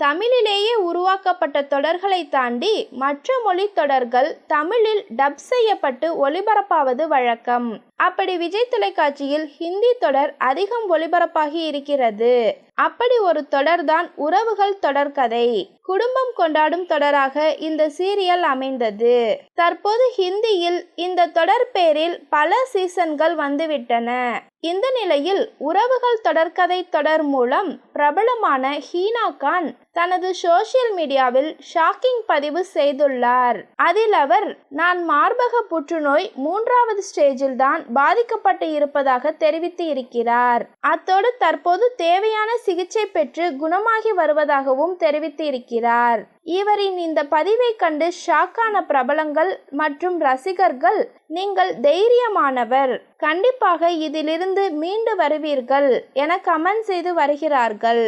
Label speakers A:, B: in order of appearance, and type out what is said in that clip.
A: தமிழிலேயே உருவாக்கப்பட்ட தொடர்களை தாண்டி மற்ற மொழி தொடர்கள் தமிழில் டப் செய்யப்பட்டு ஒளிபரப்பாவது வழக்கம். அப்படி விஜய் தொலைக்காட்சியில் ஹிந்தி தொடர் அதிகம் ஒளிபரப்பாகி இருக்கிறது. அப்படி ஒரு தொடர்தான் உறவுகள் தொடர்கதை குடும்பம் கொண்டாடும் தொடராக இந்த சீரியல் அமைந்தது. தற்போது ஹிந்தியில் இந்த தொடர் பேரில் பல சீசன்கள் வந்துவிட்டன. இந்த நிலையில் உறவுகள் தொடர்கதை தொடர் மூலம் பிரபலமான ஹீனா கான் தனது சோசியல் மீடியாவில் ஷாக்கிங் பதிவு செய்துள்ளார். அதில் அவர் நான் மார்பக புற்றுநோய் மூன்றாவது ஸ்டேஜில் தான் பாதிக்கப்பட்டு இருப்பதாக தெரிவித்து இருக்கிறார். அத்தோடு தற்போது தேவையான சிகிச்சை பெற்று குணமாகி வருவதாகவும் தெரிவித்து இருக்கிறார். இவரின் இந்த பதிவை கண்டு ஷாக்கான பிரபலங்கள் மற்றும் ரசிகர்கள் நீங்கள் தைரியமானவர் கண்டிப்பாக இதிலிருந்து மீண்டு வருவீர்கள் என கமெண்ட் செய்து வருகிறார்கள்.